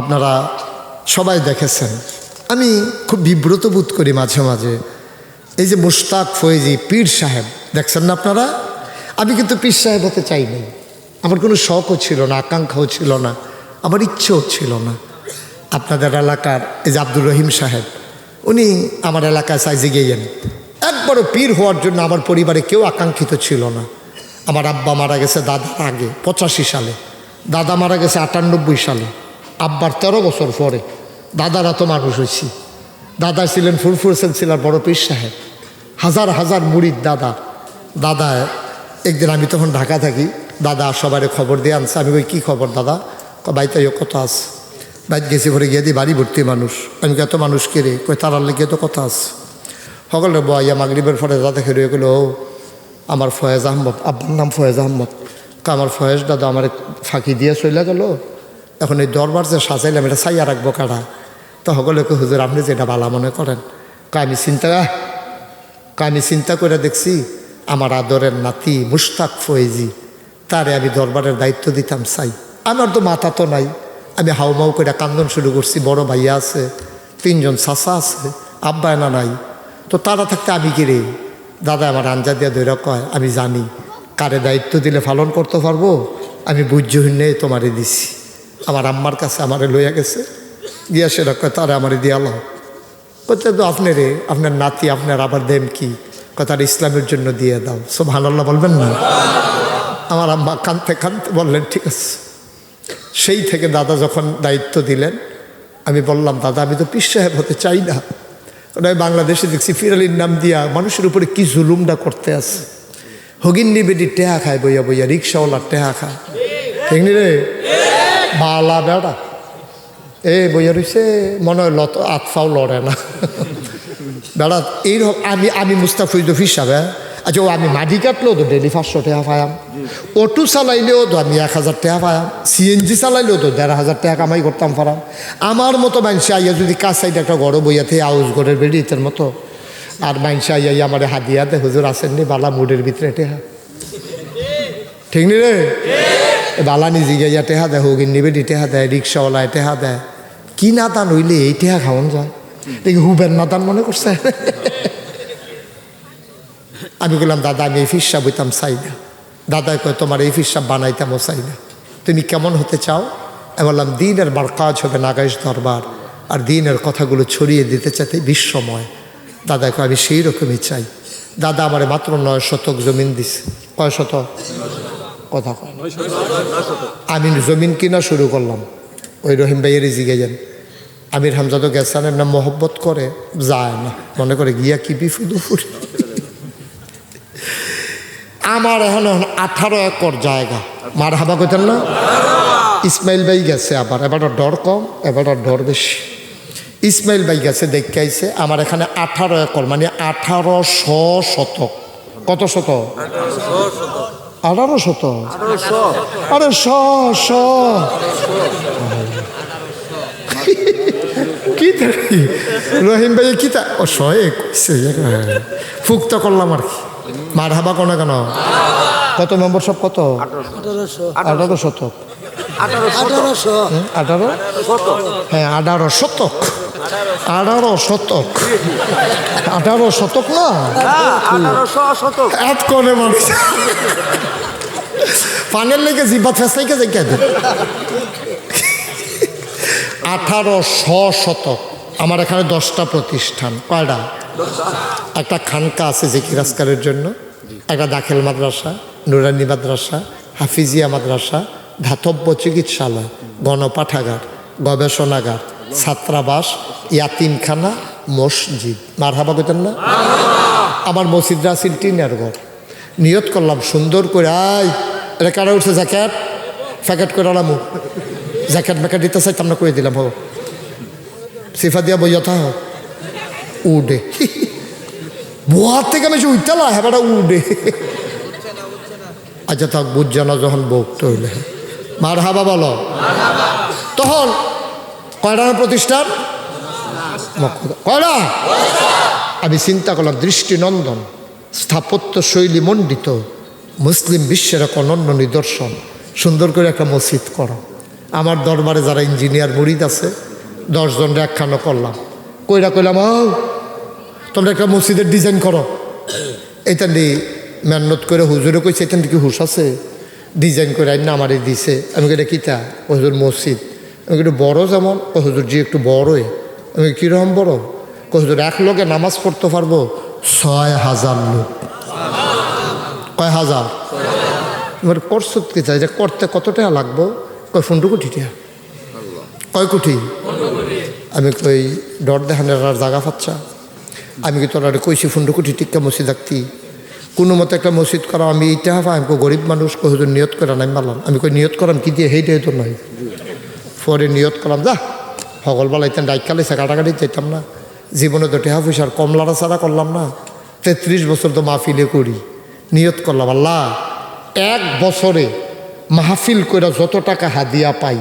আপনারা সবাই দেখেছেন। আমি খুব বিব্রত বোধ করি মাঝে মাঝে। এই যে মুশতাক ফয়েজি, পীর সাহেব, দেখছেন না আপনারা? আমি কিন্তু পীর সাহেব হতে চাইনি আমার কোনো শখও ছিল না, আকাঙ্ক্ষাও ছিল না, আমার ইচ্ছেও ছিল না। আপনাদের এলাকার এই যে আব্দুর রহিম সাহেব, উনি আমার এলাকায় সাইজে গিয়েছেন একবারও পীর হওয়ার জন্য আমার পরিবারে কেউ আকাঙ্ক্ষিত ছিল না। আমার আব্বা মারা গেছে দাদার আগে, পঁচাশি সালে। দাদা মারা গেছে আটানব্বই সালে। আব্বার তেরো বছর পরে দাদারা তো মানুষ হয়েছি। দাদা ছিলেন ফুরফুর ছিলেন বড় পীর সাহেব। হাজার হাজার মুড়ির দাদা। দাদা, একদিন আমি তখন ঢাকা থাকি। দাদা সবারে খবর দিয়ে আনছে। আমি ওই কী খবর দাদা? বাইতে কত আছে। বাইত গেছি ঘরে গিয়ে দিই বাড়ি ভর্তি মানুষ। আমি কত মানুষ কেড়ে কই তারার লেগে তো কথা আছে। সকলে বয়া মাগরিবের পরে দাদা খেয়ে গেলো, ও, আমার ফয়েজ আহমদ। আব্বার নাম ফয়েজ আহমদ। আমার ফয়েজ দাদা আমার ফাঁকি দিয়ে চলে গেল? এখন এই দরবার যে সাজাইলাম, এটা সাইয়া রাখব কারা? তো সকলেকে হুজুর, আপনি যেটা বালা মনে করেন। আমি চিন্তা আমি চিন্তা করে দেখছি, আমার আদরের নাতি মুশতাক ফয়েজি, তারে আমি দরবারের দায়িত্ব দিতাম চাই আমার তো মাথা তো নাই। আমি হাউমাউ করে কান্দন শুরু করছি, বড় ভাইয়া আছে, তিনজন চাচা আছে, আব্বা না নাই। তো তারা থাকতে আমি কিরে দাদা আমার আঞ্জা দিয়া ধৈর্য কয়, আমি জানি, কারে দায়িত্ব দিলে পালন করতে পারব? আমি বুঝ্যহীনে তোমারে দিছি। আমার আম্মার কাছে আমারে লইয়া গেছে। গিয়া সেটা কয়, তারা আমারে দিয়ালাম কত তো আপনার আপনার নাতি আপনার আবার দেম কি? কথার ইসলামের জন্য দিয়ে দাও। সব ভানাল্লাহ বলবেন না? আমার আম্মা কানতে কানতে বললেন, ঠিক আছে। সেই থেকে দাদা যখন দায়িত্ব দিলেন, আমি বললাম, দাদা, আমি তো পীর সাহেব হতে চাই না। কারণ আমি বাংলাদেশে দেখছি ফিরালির নাম দিয়া মানুষের উপরে কি জুলুমটা করতে আছে। হগিন্নি বেডি টেহা খায় বইয়া বইয়া রিক্সাওয়ালা টেহা খায়। ঠিক রে? বালা বেড়া এ, বইয়া রইছে মনে হয় লত আতফাও লড়ে না। বেড়া এইরকম আমি আমি মুস্তাফিজুর হিসাবে আচ্ছা ও আমি মাটি কাটলেও তো ডেলি পাঁচশো টাকা পায়াম। অটো চালাইলেও তো আমি এক হাজার টাকা পায়াম। সিএনজি চালাইলেও তো দেড় হাজার টাকা কামাই করতাম পারাম আমার মতো মানুষ আইয়া যদি কাজ সাইড একটা গড় বইয়া থেকে আউস গড়ের বেরিয়েতের মতো। আর মানুষ আইয়া আমার হাদিয়া দে, হুজুর আসেননি বালা মুডের ভিতরে টেহা। ঠিক নি রে? এ বালা নিজে গিয়া টেহা দেয়, হোগিন নিবে টেহা দেয় রিক্সাওয়ালায় টেহা দেয়। কি না তান হইলে এই টেহা খাওয়ান যায়? দেখি হুবেন না দান মনে করছে। আমি বললাম দাদা, আমি এই ফিসাব বইতাম চাই না দাদা কয়, তোমার এই ফিসাব বানাইতামও চাই না তুমি কেমন হতে চাও? আমি বললাম, দিনের বার কাজ হবে নাগাইশ দরবার, আর দিনের কথাগুলো ছড়িয়ে দিতে চাইতে বিশ্বময়। দাদা কয়, আমি সেই রকমই চাই। দাদা আমার মাত্র নয় শতক জমিন দিছে। কয় শতক? কথা কয় আমি জমিন কিনা শুরু করলাম। ওই রহিম ভাইয়ের জিগে যান। আমির হামজাদও গেছেন এমনি মহব্বত করে, যায় না। মনে করে গিয়া কি বিফুদ ফুরি আমার এখন আঠারো একর জায়গা। মার হাবা কইতেন না? ইসমাইল ভাই গেছে আবার। এবার ডর কম, এবার ডর বেশি। ইসমাইল ভাই গেছে দেখতে আইছে, আমার এখানে আঠারো একর মানে আঠারো শ শতক। কত শতক? আঠারো শতক আরে শ শ। কি রহিম ভাই কি তা? ও শয়ে কইছে ফুক্ত করলাম আর কি। মার হাবা কোনা কেন? কত নম্বর সব কত? আঠারো শতক। হ্যাঁ, আঠারো হ্যাঁ আঠারো শতক আঠারো শতক। আঠারো শতক না? এত করে মানুষ। পানের লেগে জিব্বা ফেসাইকে কেন আঠারো শ শতক। আমার এখানে দশটা প্রতিষ্ঠান। কয়টা? একটা খানকা আছে জিকির আজকারের জন্য। একটা দাখিল মাদ্রাসা, নুরানি মাদ্রাসা, হাফিজিয়া মাদ্রাসা, ধাতব্য চিকিৎসালয়, গণপাঠাগার, গবেষণাগার। ছাত্রাবাস ইয়াতিমখানা মসজিদ। মার হাবা কইতেন না? আমার মসজিদরা আছিল টিনের ঘর। নিয়ত করলাম সুন্দর করে আই এটা কারা উঠছে জ্যাকেট? প্যাকেট করে আলামু। জ্যাকেট ম্যাকেট দিতে চাই না করে দিলাম হো। সিফা দিয়া বইয়া থা উডে। বোয়ার থেকে আমি উঠতেলা হেবাটা উডে। আচ্ছা থাক বুঝছে না যখন বকতে হইলে। মার হাবা বলো তখন কয়টা প্রতিষ্ঠান? কয়টা? আমি চিন্তা করলাম, দৃষ্টিনন্দন, স্থাপত্য শৈলী মণ্ডিত, মুসলিম বিশ্বের এক অনন্য নিদর্শন, সুন্দর করে একটা মসজিদ করো। আমার দরবারে যারা ইঞ্জিনিয়ার মুরিদ আছে দশজন একখানো করলাম। কইরা কইলাম ও তোমরা একটা মসজিদের ডিজাইন করো। এটা নিয়ে মেহনত করে হুজুরে কইছে এটা কি হুশ আছে, ডিজাইন করে আইন আমারে দিছে। আমি কেটে কিতা? হুজুর মসজিদ। আমি একটু বড় যেমন ও হুজুর জি একটু বড়ই। আমি কীরকম বড়? ও হুজুর, এক লোকে নামাজ পড়তে পারব ছয় হাজার লোক। কয়, হাজার? এবার করছ কি চাই যে করতে কত টাকা লাগবো? কয় ফোনটু কোটি টাকা। কয়, কোটি? আমি কই, ডর দেখানের আর জাগা পাচ্ছা আমি কি তোরা কইছি ফুন্ডু কোটি টিক্কা মসজিদ রাখতি কোনো মতো একটা মসজিদ করা আমি হবা আমি গরিব মানুষ। কই হুজুর, নিয়ত করে নাই মারলাম আমি কই, নিয়ত করাম কি দিয়ে? সেইটাই তো নয় পরে নিয়ত করলাম, যা সকলবেলা ইতেন ডাইকালিছে কাটাকাটি চাইতাম না। জীবনে তো টেহা পয়সার কমলারা ছাড়া করলাম না। তেত্রিশ বছর তো মাহফিলে করি, নিয়ত করলাম, আল্লাহ, এক বছরে মাহফিল করে যত টাকা হাদিয়া পাই,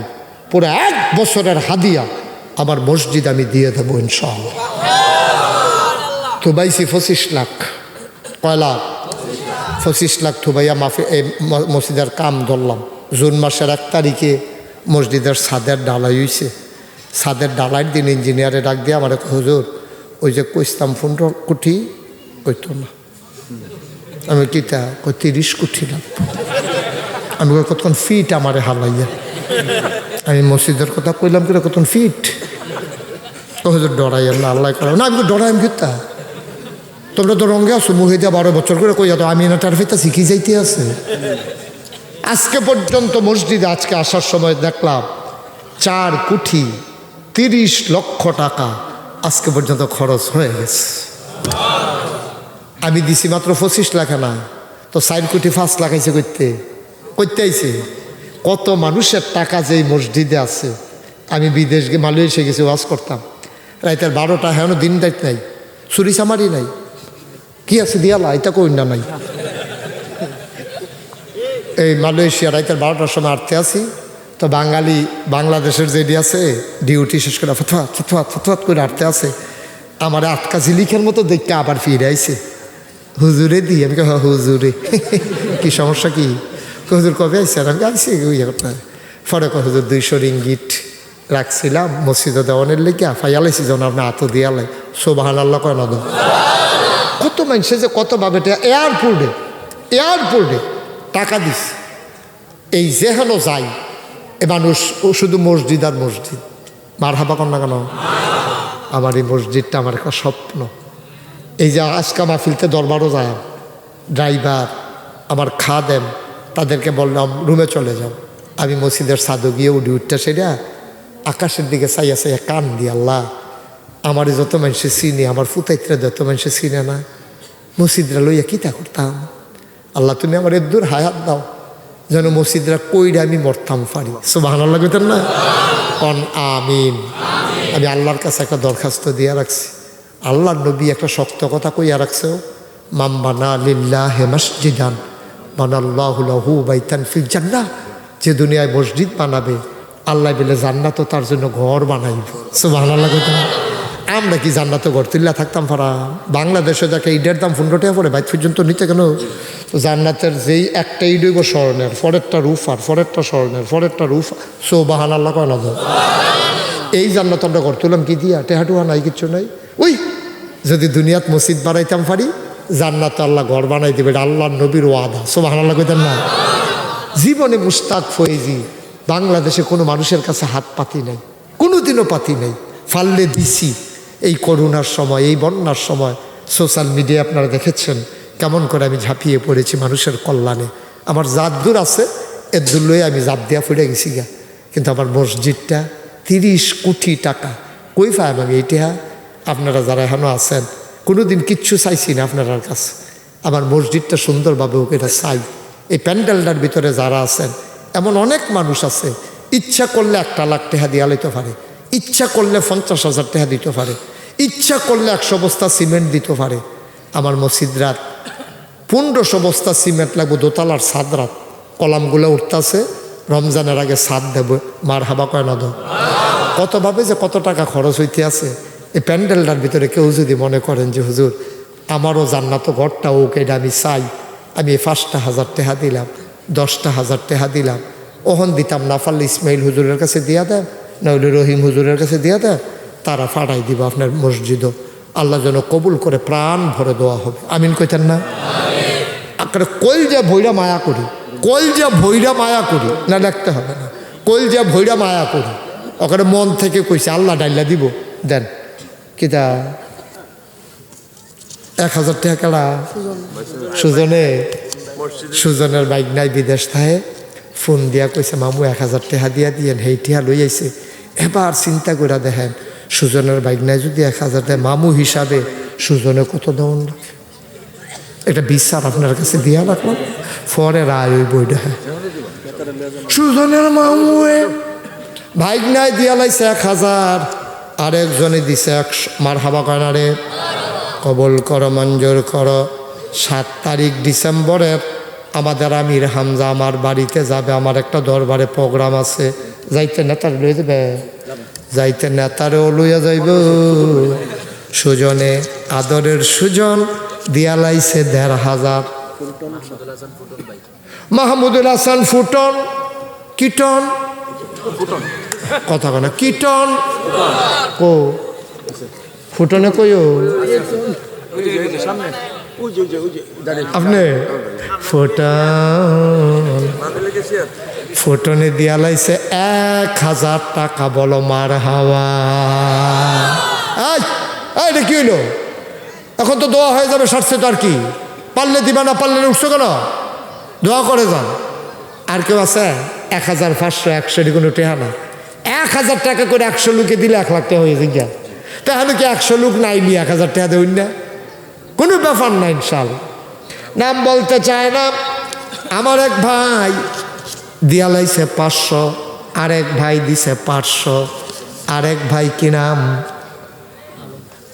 পুরো এক বছরের হাদিয়া আমার মসজিদ আমি দিয়ে দেবো ইনশাআল্লাহ। থুবাইছি পঁচিশ লাখ। কয় লাখ? পঁচিশ লাখ। থুবাইয়া মাফি মসজিদের কাম ধরলাম। জুন মাসের এক তারিখে মসজিদের ছাদের ডালাই হইছে। ছাদের ডালাইয়ের দিন ইঞ্জিনিয়ারে ডাক দিয়ে আমার এক হুজুর, ওই যে কইস্তাম পনেরো কোটি, কইতো না। আমি কিতা কই তিরিশ কোটি লাগবে। আমি কতক্ষণ ফিট আমারে হালাইয়া? আমি মসজিদের কথা কইলাম কিনা কতক্ষণ ফিট হুজুর, ডরাই না আল্লাহ করা না আমি ডরাই আমি কিতা? তোমরা তো রঙে আসো মুহিদা বারো বছর করে কই যাতো আমি না তার ফিতা শিখি যাইতে আছে। আজকে পর্যন্ত মসজিদে আজকে আসার সময় দেখলাম চার কোটি তিরিশ লক্ষ টাকা আজকে পর্যন্ত খরচ হয়ে গেছে। আমি দিছি মাত্র পঁচিশ লাখ না, তো চার কোটি ফার্স্ট লাগাইছে করতে। করতে আইছে কত মানুষের টাকা যে মসজিদে আছে। আমি বিদেশ গিয়ে মালয়েশিয়া গেছি ওয়াজ করতাম। রাইতের বারোটা হ্যাঁ দিন রাইত নাই। চুরি চামারি নাই। কি আছে দিয়ালা এটা কই না নাই। এই মালয়েশিয়া রাইতের বারোটার সময় আটতে আসি তো বাঙালি বাংলাদেশের যেটি আছে ডিউটি শেষ করে ফতোয়াত ফতোয়াত ফতোয়াত করে আটতে আছে। আমার আটকা ঝিলিখের মতো দেখতে আবার ফিরে আইছে। হুজুরে দি আমি কই, "হ্যাঁ, হুজুরে। কি সমস্যা কি? হুজুর কবে আইসে আর আমি আইসি ওই পরে কয়, হুজুর দুইশো রিঙ্গিট রাখছিলাম মসজিদে দেওয়ানের লেগে ফাইয়ালাইছি যখন আপনার হাতও দিয়ালাই সোবাহান আল্লাহ কয় না দাও কত মানুষে যে কত ভাবে এয়ারপোর্টে এয়ারপোর্টে টাকা দিস এই যেহেন যাই, এ মানুষ ও শুধু মসজিদ আর মসজিদ। মার হাবা না কেন? আমার এই মসজিদটা আমার একটা স্বপ্ন। এই যে আজকা মাহফিলতে দরবারও যায়। ড্রাইভার, আমার খা খাদেম, তাদেরকে বললাম, রুমে চলে যাও। আমি মসজিদের সাধু গিয়ে উঠি উঠতে সেটা আকাশের দিকে চাইয়া চাইয়া কান দি, আল্লাহ, আমার যত মানুষে চিনি, আমার ফুতাইত্রা যত মানুষে চিনে না মসজিদরা লইয়া কী কিতা করতাম? আল্লাহ তুমি আমার এদুর হায়াত দাও। যেন মসজিদরা কইরে আমি মরতাম পারি সুবাহ লাগতেন না? অন আমিন। আমি আল্লাহর কাছে একটা দরখাস্ত দিয়ে রাখছি। আল্লাহর নবী একটা শক্ত কথা কইয়া রাখছে মাম্বানা লিল্লাহ হে মসজিদান, বানাল্লাহু বাইতান ফিল জান্নাহ। যে দুনিয়ায় মসজিদ বানাবে, আল্লাহ বলে জান্নাত তার জন্য ঘর বানাইব। সুবাহ লাগতেন আমরা কি জান্নাতে ঘর তুললা থাকতাম পারা বাংলাদেশে যাকে ইডের দাম পনেরো পরে বাইর পর্যন্ত নিতে কেন? জান্নাতের যেই একটা ইড হইব স্বর্ণের ফরেরটা রুফ আর ফরেরটা স্বর্ণের ফরেরটা রুফ সো বাহান আল্লাহ কয় না এই জান্নাত আমরা ঘর তুললাম কি দিয়া? টেহাটুয়া নাই, কিচ্ছু নাই। ওই যদি দুনিয়াত মসজিদ বানাইতাম পারি জান্নাত আল্লাহ ঘর বানাই দেবে আল্লাহ নবীর ওয়াদা। সো বাহান আল্লাহ কইতেন না? জীবনে মুস্তাক ফয়েজি, বাংলাদেশে কোনো মানুষের কাছে হাত পাতি নাই, কোনোদিনও পাতি নাই। ফাললে দিছি। এই করোনার সময়, এই বন্যার সময়, সোশ্যাল মিডিয়া আপনারা দেখেছেন কেমন করে আমি ঝাঁপিয়ে পড়েছি মানুষের কল্যাণে। আমার জাদ্দুর আছে, এর দুল্লই আমি জাপ দিয়া ফুটে গেছি গা। কিন্তু আমার মসজিদটা তিরিশ কোটি টাকা। কই পাই আমি এইটা? আপনারা যারা এখনও আছেন, কোনোদিন কিচ্ছু চাইছি না আপনার কাছে। আমার মসজিদটা সুন্দরভাবে ওকে এটা চাই। এই প্যান্ডেলটার ভিতরে যারা আছেন, এমন অনেক মানুষ আছে, ইচ্ছা করলে একটা লাখ টেহা দিয়া পারে। ইচ্ছা করলে পঞ্চাশ হাজার টেহা দিতে পারে। ইচ্ছা করলে একশো বস্তা সিমেন্ট দিতে পারে। আমার মসজিদরাত পনেরোশো বস্তা সিমেন্ট লাগবে, দোতলার সাদ রাত। কলামগুলো উঠতেছে, রমজানের আগে সাদ দেব। মার হাবা কয় না কতভাবে যে কত টাকা খরচ হইতে আছে। এই প্যান্ডেলটার ভিতরে কেউ যদি মনে করেন যে, হুজুর, আমারও জান্নাত ঘরটা ওকে এটা আমি চাই। আমি পাঁচটা হাজার টেহা দিলাম, দশটা হাজার টেহা দিলাম। ওহন দিতাম না পারলে ইসমাইল হুজুরের কাছে দিয়া দেন নইলে রহিম হুজুরের কাছে দিয়া দেন তারা ফাটাই দিব আপনার মসজিদও। আল্লাহ যেন কবুল করে প্রাণ ভরে দেওয়া হবে। আমিন কইতেন না? আকারে কল যে ভৈরা মায়া করি, কল যে ভৈরা মায়া করি, না দেখতে হবে না। কল যে ভৈরা মায়া করি ওখানে মন থেকে কইছে, আল্লাহ ডাইলা দিব। দেন, কিতা? এক হাজার টাকা সুজনে, সুজনের বাইক নাই, বিদেশ থাহে ফোন দিয়া কইছে, মামু, এক হাজার টাকা দিয়া দিয়েন সেই টিহা লই আইছে। এবার চিন্তা করে দেখেন সুজনের বাইক নাই যদি এক হাজার দেয়, মামু হিসাবে সুজনে কত দেওয়ান লাগে এটা বিশ্বাস আপনার কাছে দিয়া রাখলাম। পরে রায় ওই বইটা হ্যাঁ সুজনের মামুয়ে বাইক নাই দিয়া লাইছে এক হাজার, আরেকজনে দিছে এক মার হাবা কানারে কবল কর, মঞ্জুর কর। সাত তারিখ ডিসেম্বরের আমাদের আমির হামজা আমার বাড়িতে যাবে, আমার একটা দরবারে প্রোগ্রাম আছে। যাইতে না তার লই দেবে যাইতে নেতারেও লইয়া যাইব। সুজনে আদরের সুজন দিয়া লাইছে দেড় হাজার। মাহমুদুল হাসান ফুটন, কীটন। কথা কনা কীটন। কো? ফুটনে কইও? আপনি? ফুটন। ফুটনে দিয়া লাইছে এক হাজার টাকা, বলো মার হাওয়া। রে কি হইল? এখন তো দোয়া হয়ে যাবে, সারছে তো আর কি? পারলে দিবা না, পারলে উঠছো কেন? দোয়া করে যান। আর কেউ আছে? এক হাজার পাঁচশো, একশো, এটি কোনো টেহা না। এক হাজার টাকা করে একশো লোকে দিলে এক লাখ টাকা হয়ে যায় তাহলে কি একশো লোক নাই নি এক হাজার টাকা দেবেন না? কোনো ব্যাপার না ইনশাল নাম বলতে চায় না। আমার এক ভাই দিয়া লাইছে পাঁচশো আরেক ভাই দিছে পাঁচশো আরেক ভাই কি নাম?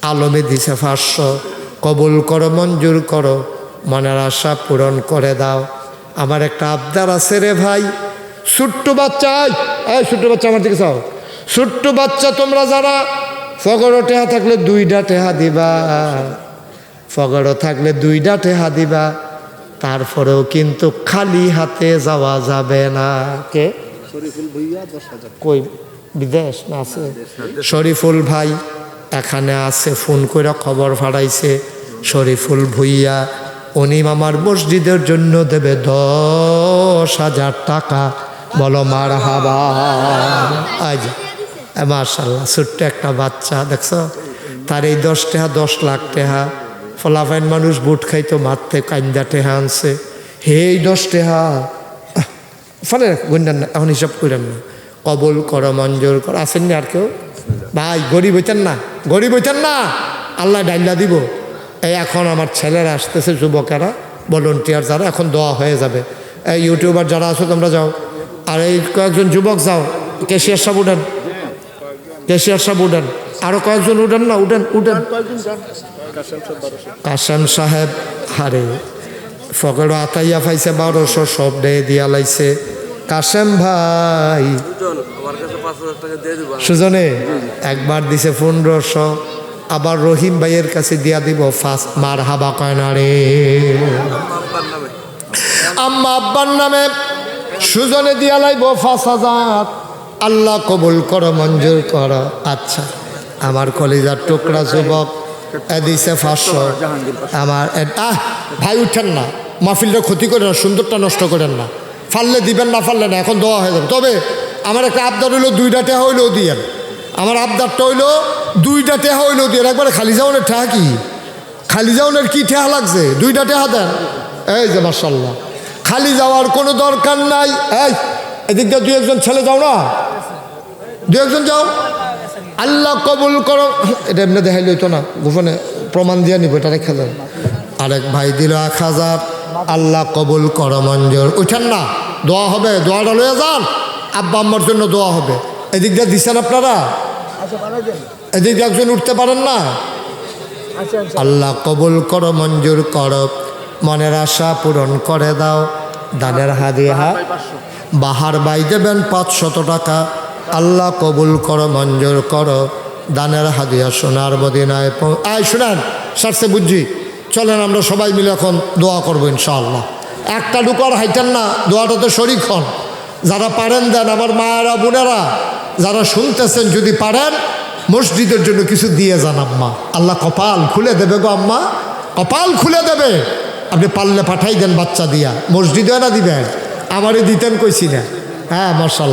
আলমে দিছে পাঁচশো। কবুল করো মঞ্জুর করো মনের আশা পূরণ করে দাও। আমার একটা আবদার আছে রে ভাই। ছোট্ট বাচ্চা এই, ছোট্ট বাচ্চা আমার দিকে চাও। ছোট্ট বাচ্চা তোমরা যারা ফগড়ো টেহা থাকলে দুইটা টেহা দিবা। ফগড়ো থাকলে দুইটা টেহা দিবা। তারপরেও কিন্তু খালি হাতে যাওয়া যাবে না। কে? কই? বিদেশ না আছে? শরীফুল ভাই এখানে আছে ফোন করে খবর ফাড়াইছে। শরীফুল ভুইয়া উনি আমার মসজিদের জন্য দেবে দশ হাজার টাকা। বলো মার হাবা আজ মার্শাল্লাহ ছোট্ট একটা বাচ্চা দেখছ? তার এই দশ টেহা দশ লাখ টেহা। ফলাফাইন মানুষ বুট খাইতো, মারতে কান্দা টেহা আনছে। হে এই দশ টেহা। ফলে না, এখন হিসাব করেন না। কবল কর, মঞ্জুর কর আসেননি আর কেউ? ভাই, গরিব হইতেন না, গরিব হইতেন না। আল্লাহ ডাইলা দিব। এই এখন আমার ছেলেরা আসতেছে, যুবকেরা ভলন্টিয়ার যারা, এখন দোয়া হয়ে যাবে। এই ইউটিউবার যারা আছো, তোমরা যাও। আর এই কয়েকজন যুবক যাও। কেশিয়ার সাহেব উঠেন কেশিয়ার সাহেব উঠেন আরও কয়েকজন উঠেন না উঠেন উঠেন। কাসাম সাহেব হারে ফকড় আতাইয়া পাইছে বারোশো সব ডে দিয়া লাইছে। কাশেম ভাই। আমার কাছে পাঁচ হাজার টাকা দিয়ে দেবো। সুজনে একবার দিছে পনেরোশো আবার রহিম ভাইয়ের কাছে দিয়া দিব ফার্স্ট মার হাবা কয়না রে। নামে আম্মা আব্বার নামে সুজনে দিয়া লাইব ফাঁস হাজার। আল্লাহ কবুল করো মঞ্জুর করো। আচ্ছা। আমার কলিজার টুকরা যুবক দিছে পাঁচশো। আমার আহ, ভাই, উঠেন না। মাহফিলটা ক্ষতি করেন না, সুন্দরটা নষ্ট করেন না। ফাললে দিবেন না, ফাললে না, এখন দেওয়া হয়ে যাবে। তবে আমার একটা আবদার হইল, দুইটা টেহা হইলেও দিয়েন। আমার আবদারটা হইল, দুইটা টেহা হইলেও দিয়েন। একবারে খালি যাওয়ানের ঠেহা কি? খালি যাওয়ানের কি ঠেহা লাগছে? দুইটা টেহা দেন। এই যে মার্শাল্লাহ খালি যাওয়ার কোনো দরকার নাই। এই, এদিক দিয়ে দুই একজন ছেলে যাও না। দু একজন যাও। আল্লাহ কবুল করো। এটা এমনি দেখাই লইতো না, গোপনে প্রমাণ দিয়ে নিব, এটা রেখে দেন। আরেক ভাই দিল এক হাজার, আল্লাহ কবুল করো মঞ্জুর। উঠেন না, দোয়া হবে, দোয়াটা লয়ে যান। আব্বা আম্মার জন্য দোয়া হবে। এদিক দিয়ে দিচ্ছেন আপনারা? এদিক দিয়ে একজন উঠতে পারেন না? আল্লাহ কবুল করো মঞ্জুর করো। মনের আশা পূরণ করে দাও। দানের হাদিয়া। বাহার বাই দেবেন পাঁচশত টাকা। আল্লাহ কবুল করো, মঞ্জুর করো। দানের হাদিয়া সোনার মদিনায় আয়, শুনেন সারসে বুঝছি। চলেন, আমরা সবাই মিলে এখন দোয়া করব ইনশাআল্লাহ। একটা ডুকার হাইটেন না, দোয়াটাতে শরিক হন। যারা পারেন দেন, আমার মায়েরা, বোনেরা, যারা শুনতেছেন যদি পারেন, মসজিদের জন্য কিছু দিয়ে যান আম্মা। আল্লাহ কপাল খুলে দেবে গো আম্মা। কপাল খুলে দেবে। আপনি পারলে পাঠাই দেন বাচ্চা দিয়া। মসজিদে না দিবেন। আমারই দিতেন কইছি না। হ্যাঁ মার্শাল